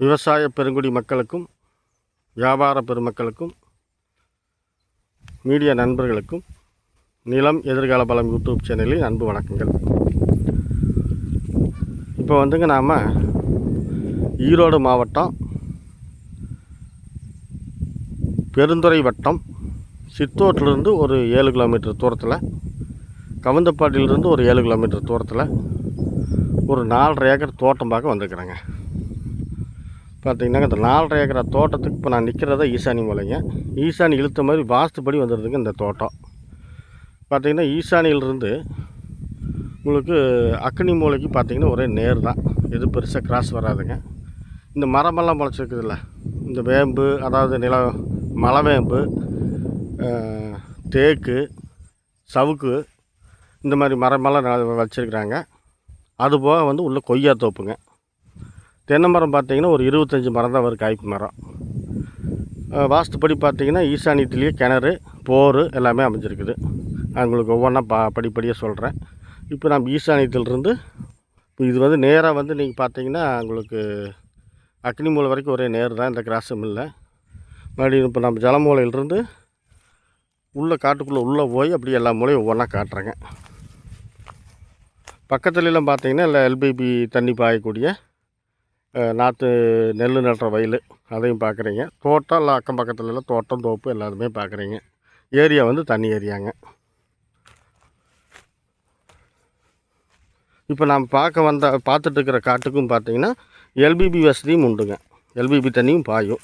விவசாய பெருங்குடி மக்களுக்கும் வியாபார பெருமக்களுக்கும் மீடியா நண்பர்களுக்கும் நிலம் எதிர்கால பலம் யூடியூப் சேனலில் அன்பு வணக்கங்கள். இப்போ வந்துங்க நாம் ஈரோடு மாவட்டம் பெருந்துறை வட்டம் சித்தோட்டிலிருந்து ஒரு ஏழு கிலோமீட்டர் தூரத்தில் கவுந்தப்பாட்டிலிருந்து ஒரு ஏழு கிலோமீட்டர் தூரத்தில் ஒரு நாலரை ஏக்கர் தோட்டம் பார்க்க வந்திருக்கிறேங்க. பார்த்தீங்கன்னா இந்த நாலரை ஏக்கரா தோட்டத்துக்கு இப்போ நான் நிற்கிறத ஈசானி மலைங்க. ஈசானி இழுத்த மாதிரி வாஸ்துப்படி வந்துடுதுங்க இந்த தோட்டம். பார்த்திங்கன்னா ஈசானியிலிருந்து உங்களுக்கு அக்னி மூலைக்கு பார்த்தீங்கன்னா ஒரே நேர் தான். எது பெருசாக கிராஸ் வராதுங்க. இந்த மரமெல்லாம் முளைச்சிருக்குதுல்ல. இந்த வேம்பு அதாவது நில மலவேம்பு தேக்கு சவுக்கு இந்த மாதிரி மரமெல்லாம் வச்சுருக்குறாங்க. அதுபோக வந்து உள்ளே கொய்யா தோப்புங்க. தென்னை மரம் பார்த்திங்கன்னா ஒரு இருபத்தஞ்சி மரம் தான் வரும் காய்ப்பு மரம். வாஸ்துப்படி பார்த்திங்கன்னா ஈசானியத்துலேயே கிணறு போர் எல்லாமே அமைஞ்சிருக்குது. நான் உங்களுக்கு ஒவ்வொன்றா பா படிப்படியாக சொல்கிறேன் இப்போ நம்ம ஈசானியத்திலிருந்து இப்போ இது வந்து நேராக வந்து நீங்கள் பார்த்தீங்கன்னா உங்களுக்கு அக்னி மூலை வரைக்கும் ஒரே நேர் தான் இந்த கிராஸும் இல்லை. மறுபடியும் இப்போ நம்ம ஜலமூலையிலிருந்து உள்ளே காட்டுக்குள்ளே உள்ளே போய் அப்படியே எல்லா மூலையும் ஒவ்வொன்றா காட்டுறேங்க. பக்கத்துலலாம் பார்த்தீங்கன்னா இல்லை எல்பிபி தண்ணி பாயக்கூடிய நாற்று நெல் நடுற வயல் அதையும் பார்க்குறீங்க தோட்டம் இல்லை அக்கம் பக்கத்தில் எல்லாம் தோட்டம் தோப்பு எல்லாருமே பார்க்குறீங்க ஏரியா வந்து தண்ணி ஏரியாங்க. இப்போ நாம் பார்க்க வந்த பார்த்துட்டு இருக்கிற காட்டுக்கும் பார்த்தீங்கன்னா எல்பிபி வசதியும் உண்டுங்க. எல்பிபி தண்ணியும் பாயும்.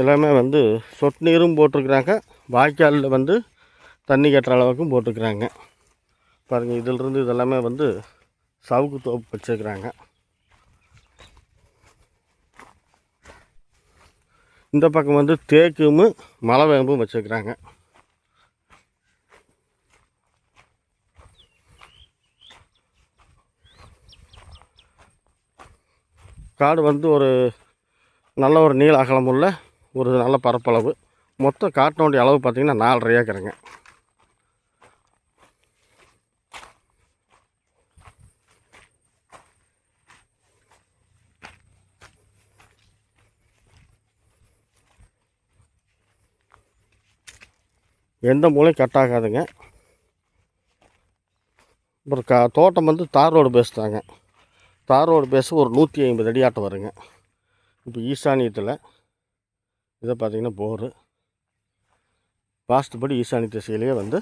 எல்லாமே வந்து சொட்டு நீரும் போட்டிருக்கிறாங்க. வாய்க்காலில் வந்து தண்ணி கட்டுற அளவுக்கும் போட்டிருக்கிறாங்க பாருங்கள் இதிலிருந்து இதெல்லாமே வந்து சவுக்கு தோப்பு வச்சுருக்குறாங்க. இந்த பக்கம் வந்து தேக்கும் மலைவேம்பும் வச்சுருக்குறாங்க. காடு வந்து ஒரு நல்ல ஒரு நீள அகலமுள்ள ஒரு நல்ல பரப்பளவு. மொத்தம் காட்டினுடைய அளவு பார்த்திங்கன்னா நாலரை ஏக்கருங்க. எந்த மூலையும் கட் ஆகாதுங்க. அப்புறம் கா தோட்டம் வந்து தார் ரோடு பேஸ் தாங்க. தார் ரோடு பேஸ் ஒரு நூற்றி ஐம்பது அடியாட்டம் வருங்க. இப்போ ஈசானியத்தில் இதை பார்த்தீங்கன்னா போரு. வாஸ்துபடி ஈசானிய திசையிலேயே வந்து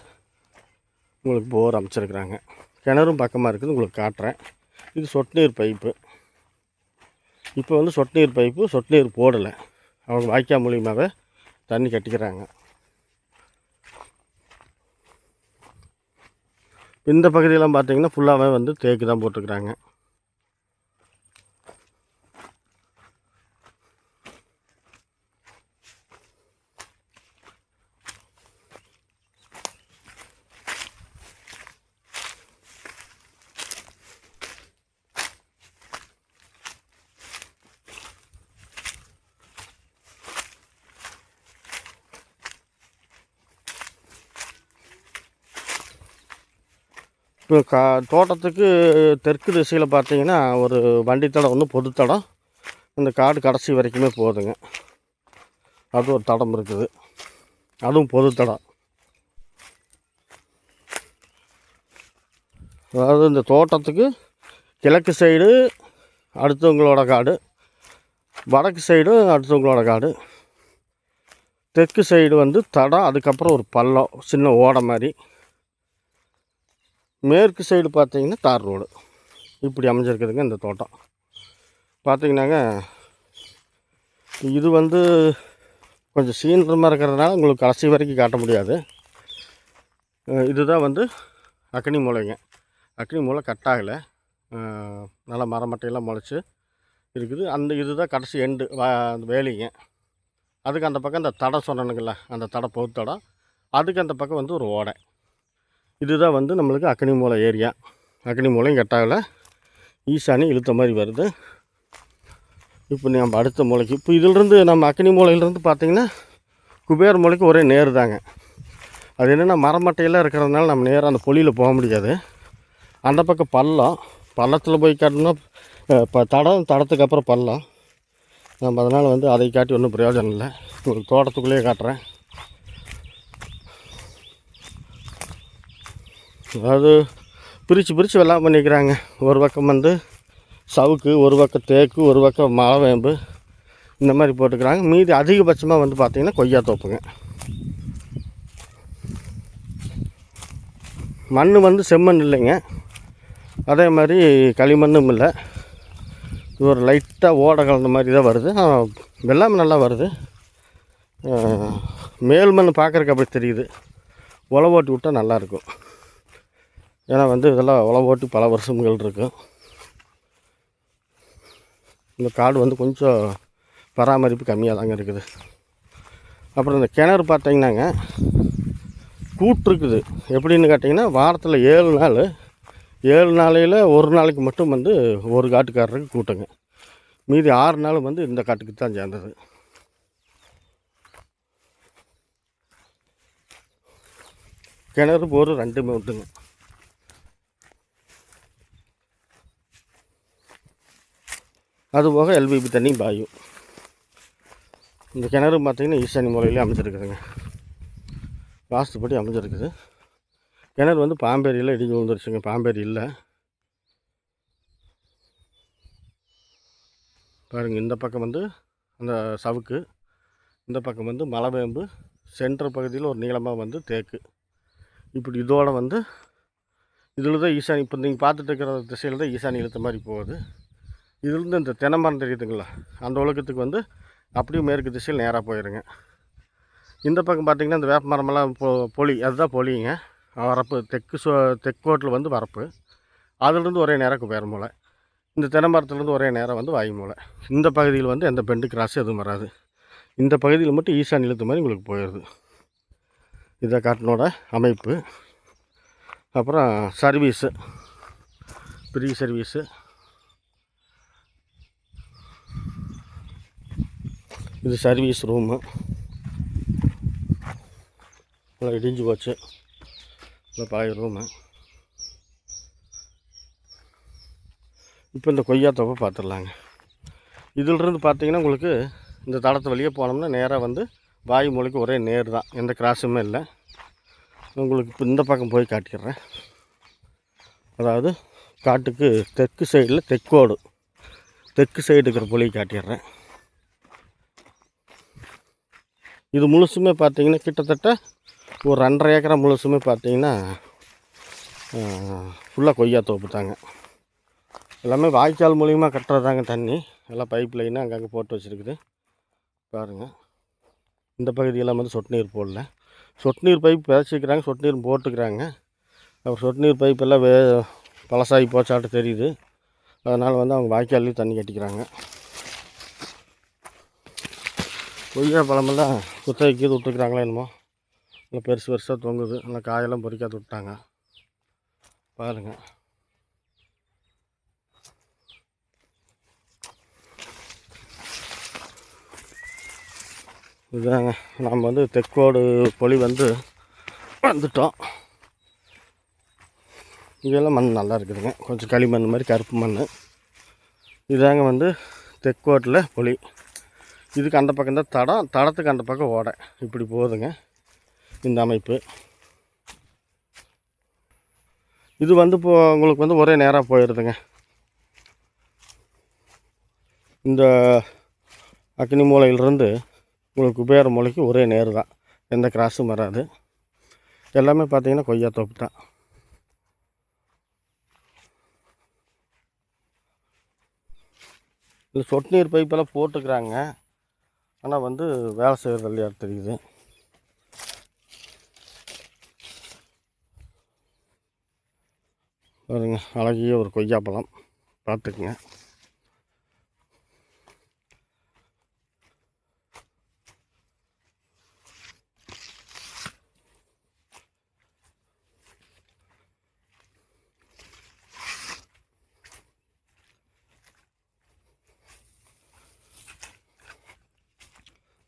உங்களுக்கு போர் அமைச்சிருக்கிறாங்க. கிணறும் பக்கமாக இருக்குது உங்களுக்கு காட்டுறேன். இது சொட்டு நீர் பைப்பு. இப்போ வந்து சொட்டு நீர் பைப்பு சொட்டு நீர் போடலை. அவங்க வாய்க்கால் மூலியமாகவே தண்ணி கட்டிக்கிறாங்க. இந்த பகுதியெல்லாம் பார்த்திங்கன்னா ஃபுல்லாகவே வந்து தேக்கு தான் போட்டிருக்குறாங்க இப்போ கா தோட்டத்துக்கு தெற்கு திசையில் பார்த்தீங்கன்னா ஒரு வண்டி தடம் ஒன்று பொது தடம். இந்த காடு கடைசி வரைக்குமே போகுதுங்க. அது ஒரு தடம் இருக்குது. அதுவும் பொது தடம். அதாவது இந்த தோட்டத்துக்கு கிழக்கு சைடு அடுத்தவங்களோட காடு வடக்கு சைடும் அடுத்தவங்களோட காடு. தெற்கு சைடு வந்து தடம் அதுக்கப்புறம் ஒரு பள்ளம் சின்ன ஓடை மாதிரி. மேற்கு சைடு பார்த்தீங்கன்னா தார் ரோடு. இப்படி அமைஞ்சிருக்குதுங்க இந்த தோட்டம். பார்த்தீங்கன்னாங்க இது வந்து கொஞ்சம் சீன்றமாக இருக்கிறதுனால உங்களுக்கு கடைசி வரைக்கும் காட்ட முடியாது. இதுதான் வந்து அக்னி மூலைங்க. அக்னி மூலை கட் ஆகலை. நல்லா மரமட்டையெல்லாம் முளைச்சி இருக்குது. அந்த இதுதான் கடைசி எண்டு அந்த வேலிங்க. அதுக்கு அந்த பக்கம் அந்த தடை சொன்னனுங்கள அந்த தடை பொது தடம் அதுக்கு அந்த பக்கம் வந்து ஒரு ஓடை. இதுதான் வந்து நம்மளுக்கு அக்னி மூலை ஏரியா. அக்னி மூலையும் கட்டாவில் ஈசானி இழுத்த மாதிரி வருது. இப்போ நம்ம அடுத்த மூலைக்கு இப்போ இதிலிருந்து நம்ம அக்னி மூலையிலேருந்து பார்த்திங்கன்னா குபேர் மூலைக்கு ஒரே நேர் தாங்க. அது என்னென்னா மரமட்டையெல்லாம் இருக்கிறதுனால நம்ம நேராக அந்த பொலியில் போக முடியாது. அந்த பக்கம் பள்ளம். பள்ளத்தில் போய் காட்டணும்னா இப்போ தடம் தடத்துக்கு அப்புறம் பள்ளம். நம்ம அதனால் வந்து அதை காட்டி ஒன்றும் பிரயோஜனம் இல்லை. ஒரு தோட்டத்துக்குள்ளேயே காட்டுறேன். அதாவது பிரித்து பிரித்து வெள்ளாமை பண்ணிக்கிறாங்க. ஒரு பக்கம் வந்து சவுக்கு ஒரு பக்கம் தேக்கு ஒரு பக்கம் மலைவேம்பு இந்த மாதிரி போட்டுக்கிறாங்க. மீதி அதிகபட்சமாக வந்து பார்த்திங்கன்னா கொய்யா தோப்புங்க. மண் வந்து செம்மண் இல்லைங்க. அதே மாதிரி களிமண்ணும் இல்லை. ஒரு லைட்டாக ஓடை கலந்த மாதிரி தான் வருது. வெள்ளாமல் வெள்ளாமை நல்லா வருது. மேல் மண் பார்க்குறக்கு அப்படி தெரியுது. உழவோட்டி ஓட்டி விட்டால் நல்லாயிருக்கும் ஏன்னா வந்து இதெல்லாம் உழவு ஓட்டி பல வருஷங்கள் இருக்கும் இந்த காடு வந்து கொஞ்சம் பராமரிப்பு கம்மியாக தாங்க இருக்குது. அப்புறம் இந்த கிணறு பார்த்தீங்கன்னாங்க கூட்டிருக்குது எப்படின்னு கேட்டிங்கன்னா வாரத்தில் ஏழு நாள் ஏழு நாளையில் ஒரு நாளைக்கு மட்டும் வந்து ஒரு காட்டுக்காரருக்கு கூட்டுங்க. மீதி ஆறு நாள் வந்து இந்த காட்டுக்கு தான் சேர்ந்தது. கிணறு போர் ரெண்டுமே உண்டுங்க. அது போக எல்பிபி தண்ணி பாயும். இந்த கிணறு பார்த்திங்கன்னா ஈசானி முறையிலே அமைஞ்சிருக்குதுங்க. வாஸ்துப்படி அமைஞ்சிருக்குது. கிணறு வந்து பாம்பேரியில் இடிஞ்சு விழுந்துருச்சுங்க. பாம்பேரி இல்லை. பாருங்கள் இந்த பக்கம் வந்து அந்த சவுக்கு இந்த பக்கம் வந்து மலைவேம்பு சென்டர் பகுதியில் ஒரு நீளமாக வந்து தேக்கு. இப்படி இதோட வந்து இதில் தான் ஈசானி இப்போ நீங்கள் பார்த்துட்டு இருக்கிற திசையில் தான் ஈசானி இழுத்த மாதிரி போகுது. இதுலேருந்து இந்த தென்னமரம் தெரியுதுங்களா? அந்த உலகத்துக்கு வந்து அப்படியே மேற்கு திசையில் நேராக போயிருங்க. இந்த பக்கம் பார்த்திங்கன்னா இந்த வேப்ப மரமெல்லாம் பொ பொலி அதுதான் பொலிங்க. வரப்பு தெற்கு சோ தெக்கோட்டில் வந்து வரப்பு. அதுலேருந்து ஒரே நேரம் குபேரம் மூலை இந்த தென்னை மரத்துலேருந்து ஒரே நேரம் வந்து வாயு மூலை இந்த பகுதியில் வந்து எந்த பெண்டு கிராஸ் எதுவும் வராது. இந்த பகுதியில் மட்டும் ஈசான் இழுத்த மாதிரி உங்களுக்கு போயிடுது. இதை காட்டினோட அமைப்பு. அப்புறம் சர்வீஸு ஃப்ரீ சர்வீஸு இது சர்வீஸ் ரூமு நல்லா இடிஞ்சு போச்சு. நல்லா பழைய ரூமு இப்போ இந்த கொய்யா தொப்பை பார்த்துடலாங்க இதிலிருந்து பார்த்தீங்கன்னா உங்களுக்கு இந்த தடத்தை வழியே போனோம்னா நேராக வந்து வாய் மொழிக்கு ஒரே நேர் தான். எந்த கிராஸுமே இல்லை. உங்களுக்கு இப்போ இந்த பக்கம் போய் காட்டிடுறேன். அதாவது காட்டுக்கு தெற்கு சைடில் தெற்கோடு தெற்கு சைடு இருக்கிற புலியை காட்டிடுறேன். இது முழுசுமே பார்த்தீங்கன்னா கிட்டத்தட்ட ஒரு ரெண்டரை ஏக்கரை முழுசுமே பார்த்தீங்கன்னா ஃபுல்லாக கொய்யா தோப்பு தாங்க. எல்லாமே வாய்க்கால் மூலியமா கட்டுறதாங்க தண்ணி. எல்லாம் பைப் லைனாக அங்கங்கே போட்டு வச்சுருக்குது. பாருங்கள் இந்த பகுதியெல்லாம் வந்து சொட்டு நீர் போடல. சொட்டு நீர் பைப் விதைச்சிக்கிறாங்க சொட்டு நீர் போட்டுக்கிறாங்க. அப்புறம் சொட்டு நீர் பைப் எல்லாம் வே பழசாகி போச்சாட்டு தெரியுது. அதனால் வந்து அவங்க வாய்க்கால்லையும் தண்ணி கட்டிக்கிறாங்க. கொய்யா பழமெல்லாம் குத்தகைக்கு இது விட்டுருக்குறாங்களே என்னமோ. நல்லா பெருசு பெருசாக தொங்குது. நல்லா காயெல்லாம் பொறிக்காது விட்டாங்க. பாருங்கள் இதுதாங்க நம்ம வந்து தெக்கோடு பொலி வந்து வந்துட்டோம். இதெல்லாம் மண் நல்லா இருக்குதுங்க. கொஞ்சம் களிமண் மாதிரி கருப்பு மண். இதாங்க வந்து தெக்கோட்டில் பொலி. இதுக்கு அந்த பக்கம் தான் தடம் தடத்துக்கு அந்த பக்கம் ஓடை. இப்படி போகுதுங்க. இந்த அமைப்பு. இது வந்து இப்போ உங்களுக்கு வந்து ஒரே நேராக போயிடுதுங்க இந்த அக்னி மூலையிலிருந்து உங்களுக்கு குபேர மூலைக்கு ஒரே நேர் தான். எந்த கிராஸும் வராது. எல்லாமே பார்த்தீங்கன்னா கொய்யா தோப்பு தான். இந்த சொட்டு நீர் பைப்பெல்லாம் போட்டுக்கிறாங்க. ஆனால் வந்து வேலை செய்கிறது இல்லையா தெரியுது? பாருங்க அழகிய ஒரு கொய்யாப்பழம். பார்த்துக்குங்க.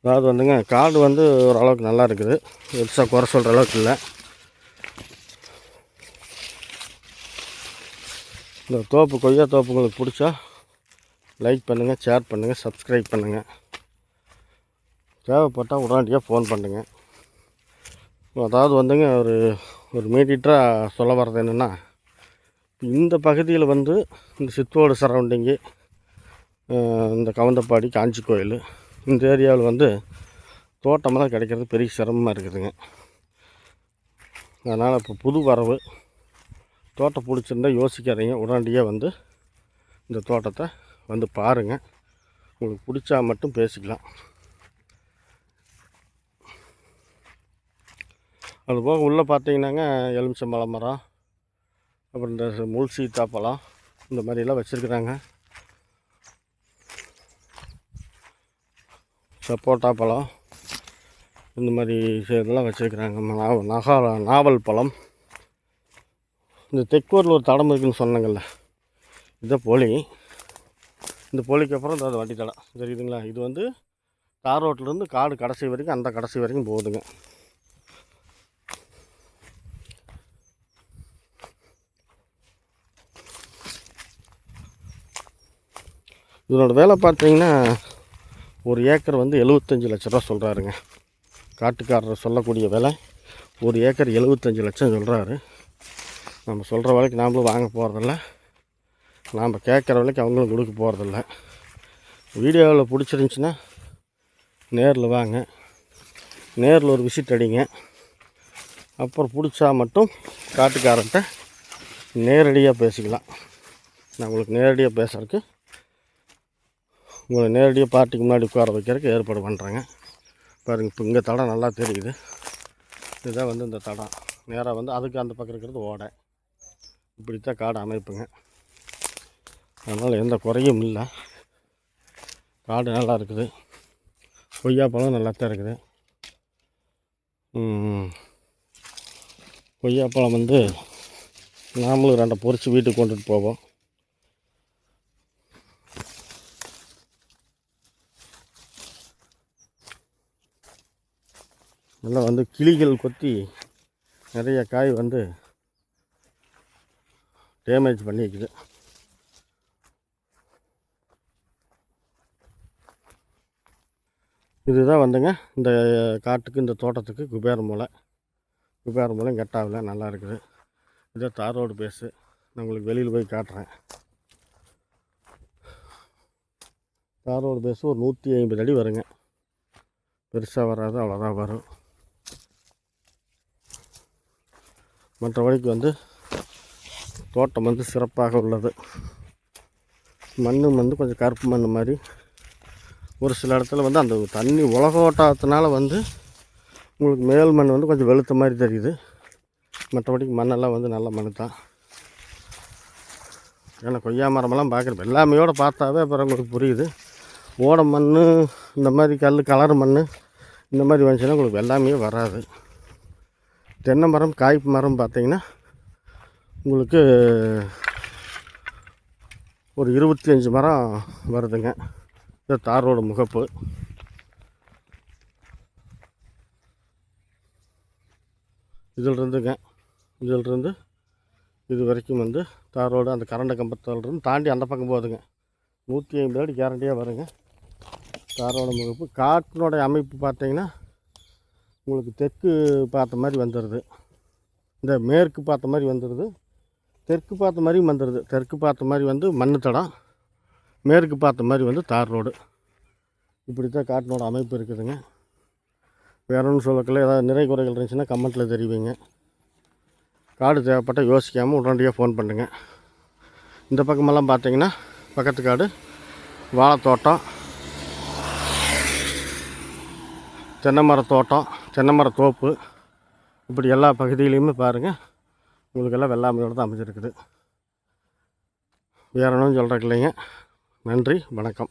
அதாவது வந்துங்க காடு வந்து ஓரளவுக்கு நல்லா இருக்குது. பெருசாக குறை சொல்கிற அளவுக்கு இல்லை. இந்த தோப்பு கொய்யா தோப்பு உங்களுக்கு பிடிச்சா லைக் பண்ணுங்கள் ஷேர் பண்ணுங்கள் சப்ஸ்கிரைப் பண்ணுங்கள் தேவைப்பட்டால் உடனடியாக ஃபோன் பண்ணுங்கள் அதாவது வந்துங்க ஒரு ஒரு மீடியட்டாக சொல்ல வர்றது என்னென்னா இந்த பகுதியில் வந்து இந்த சித்தோடு சரௌண்டிங்கு இந்த கவுந்தப்பாடி காஞ்சி கோயில் இந்த ஏரியாவில் வந்து தோட்டமெல்லாம் கிடைக்கிறது. பெரிய சிரமமாக இருக்குதுங்க. அதனால் இப்போ புது வரவு தோட்டம் பிடிச்சிருந்தா யோசிக்காதீங்க. உடனடியாக வந்து இந்த தோட்டத்தை வந்து பாருங்கள் உங்களுக்கு பிடிச்சா மட்டும் பேசிக்கலாம். அதுபோக உள்ளே பார்த்தீங்கன்னாங்க எலுமிச்சம்பழ மரம் அப்புறம் இந்த முள் சீத்தாப்பழம் இந்த மாதிரிலாம் வச்சுருக்குறாங்க. சப்போட்டா பழம் இந்த மாதிரி இதெல்லாம் வச்சுருக்குறாங்க. நாவல் நகா நாவல் பழம். இந்த தெக்கூரில் ஒரு தடம் இருக்குன்னு சொன்னாங்கல்ல. இதை போலி இந்த போலிக்கு அப்புறம் இந்த வண்டி தடம். தெரியுதுங்களா? இது வந்து தார் ரோட்லேருந்து காடு கடைசி வரைக்கும் அந்த கடைசி வரைக்கும் போகுதுங்க. இதனோட வேலை பார்த்தீங்கன்னா ஒரு ஏக்கர் வந்து எழுபத்தஞ்சி லட்ச ரூபா சொல்கிறாருங்க காட்டுக்காரர் சொல்லக்கூடிய விலை ஒரு ஏக்கர் எழுபத்தஞ்சி லட்சம் சொல்கிறாரு நம்ம சொல்கிற விலைக்கு நாமளும் வாங்க போகிறதில்ல நாம் கேட்குற விலைக்கு அவங்களும் கொடுக்க போகிறதில்ல வீடியோவில் பிடிச்சிருந்துச்சின்னா நேரில் வாங்க. நேரில் ஒரு விசிட் அடிங்க. அப்புறம் பிடிச்சா மட்டும் காட்டுக்காரன்ட்ட நேரடியாக பேசிக்கலாம். நான் உங்களுக்கு நேரடியாக பேசுகிறதுக்கு உங்களை நேரடியாக பார்ட்டிக்கு முன்னாடி உட்கார வைக்கிறதுக்கு ஏற்பாடு பண்ணுறாங்க. பாருங்கள் இப்போ இங்கே தடம் நல்லா தெரியுது. இதுதான் வந்து இந்த தடம். நேராக வந்து அதுக்கு அந்த பக்கம் இருக்கிறது ஓடை. இப்படித்தான் காடு அமைப்புங்க. அதனால் எந்த குறையும் இல்லை. காடு நல்லா இருக்குது. கொய்யாப்பழம் நல்லா தான் இருக்குது. கொய்யாப்பழம் வந்து நாமளும் ரெண்டை பொறிச்சு வீட்டுக்கு கொண்டுட்டு போவோம். நல்லா வந்து கிளிகள் கொத்தி நிறைய காய் வந்து டேமேஜ் பண்ணிக்குது. இதுதான் வந்துங்க இந்த காட்டுக்கு இந்த தோட்டத்துக்கு குபேர மூலை. குபேர மூலம் கெட்டாவில் நல்லா இருக்குது. இதே தார் ரோடு பேஸு நான் உங்களுக்கு வெளியில் போய் காட்டுறேன். தார் ரோடு பேஸு ஒரு நூற்றி ஐம்பது அடி வருங்க. பெருசாக வராது அவ்வளோதான் வரும். மற்றபடிக்கு வந்து தோட்டம் வந்து சிறப்பாக உள்ளது. மண்ணும் வந்து கொஞ்சம் கருப்பு மண் மாதிரி. ஒரு சில இடத்துல வந்து அந்த தண்ணி உலகோட்டத்தினால வந்து உங்களுக்கு மேல் மண் வந்து கொஞ்சம் வெளுத்த மாதிரி தெரியுது. மற்றபடிக்கு மண்ணெல்லாம் வந்து நல்ல மண் தான். ஏன்னா கொய்யா மரமெல்லாம் பார்க்குறப்ப எல்லாமையோடு பார்த்தாவே அப்புறம் உங்களுக்கு புரியுது. ஓட மண் இந்த மாதிரி கல் கலர் மண் இந்த மாதிரி வந்துச்சுன்னா உங்களுக்கு எல்லாமே வராது. தென்னை மரம் காய்ப்பு மரம் பார்த்திங்கன்னா உங்களுக்கு ஒரு இருபத்தி அஞ்சு மரம் வருதுங்க. இது தாரோட முகப்பு. இதிலிருந்துங்க இதிலிருந்து இது வரைக்கும் வந்து தாரோடு அந்த கரண்ட கம்பத்திலிருந்து தாண்டி அந்த பக்கம் போகுதுங்க. நூற்றி ஐம்பது அடி கேரண்டியாக வருங்க. தாரோட முகப்பு. காட்டினுடைய அமைப்பு பார்த்தீங்கன்னா உங்களுக்கு தெற்கு பார்த்த மாதிரி வந்துடுது. இந்த மேற்கு பார்த்த மாதிரி வந்துடுது. தெற்கு பார்த்த மாதிரியும் வந்துடுது. தெற்கு பார்த்த மாதிரி வந்து மண் தடம் மேற்கு பார்த்த மாதிரி வந்து தார் ரோடு. இப்படி தான் காட்டினோட அமைப்பு இருக்குதுங்க. வேற ஒன்றும் சொல்லக்கல. ஏதாவது நிறை குறைகள் இருந்துச்சுன்னா கமெண்ட்டில் தெரிவிங்க. காடு தேவைப்பட்டால் யோசிக்காமல் உடனடியாக ஃபோன் பண்ணுங்கள் இந்த பக்கமெல்லாம் பார்த்தீங்கன்னா பக்கத்து காடு வாழைத்தோட்டம் தென்னை மர தோட்டம் தென்னை மர தோப்பு இப்படி எல்லா பகுதியிலையுமே பாருங்கள் உங்களுக்கெல்லாம் வெள்ளாமையோடு தான் அமைஞ்சிருக்குது. வேற ஒன்றும் சொல்கிறக்கு இல்லைங்க. நன்றி வணக்கம்.